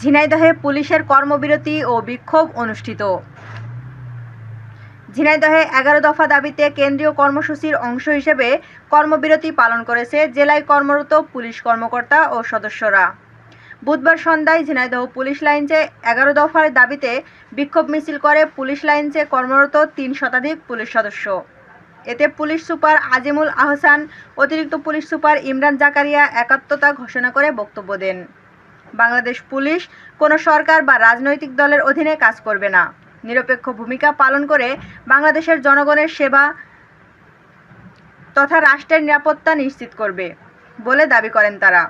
ঝিনাইদহে পুলিশের কর্মবিরতি ও বিক্ষোভ অনুষ্ঠিত। ঝিনাইদহে এগারো দফা দাবিতে কেন্দ্রীয় কর্মসূচির অংশ হিসেবে কর্মবিরতি পালন করেছে জেলায় কর্মরত পুলিশ কর্মকর্তা ও সদস্যরা। বুধবার সন্ধ্যায় ঝিনাইদহ পুলিশ লাইনসে এগারো দফার দাবিতে বিক্ষোভ মিছিল করে পুলিশ লাইনসে কর্মরত তিন শতাধিক পুলিশ সদস্য। এতে পুলিশ সুপার আজিমুল আহসান, অতিরিক্ত পুলিশ সুপার ইমরান জাকারিয়া একাত্মতা ঘোষণা করে বক্তব্য দেন। বাংলাদেশ পুলিশ কোনো সরকার বা রাজনৈতিক দলের অধীনে কাজ করবে না। নিরপেক্ষ ভূমিকা পালন করে বাংলাদেশের জনগণের সেবা তথা রাষ্ট্রের নিরাপত্তা নিশ্চিত করবে বলে দাবি করেন তারা।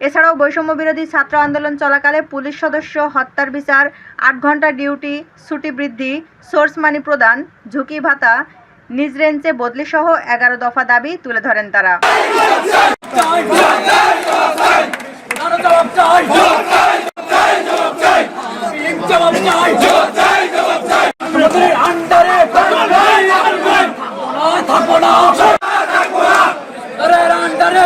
এছাড়াও বৈষম্য বিরোধী ছাত্র আন্দোলন চলাকালে পুলিশ সদস্য, হত্যার বিচার, আট ঘণ্টা ডিউটি, ছুটি বৃদ্ধি, সোর্স মানি প্রদান, ঝুঁকি ভাতা, নিজ রেঞ্চে বদলি সহ এগারো দফা দাবি তুলে ধরেন তারা জবাব চাই জবাব চাই জবাব চাই। আমাদের আন্ডারে থাকব না। থাকব না। আরে আন্ডারে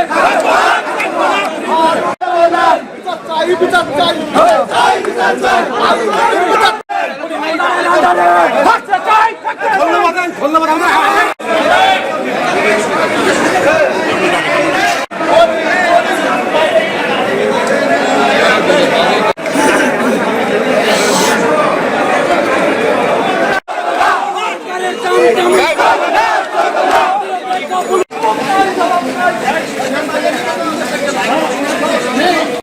ধন্যবাদ ধন্যবাদ। আমরা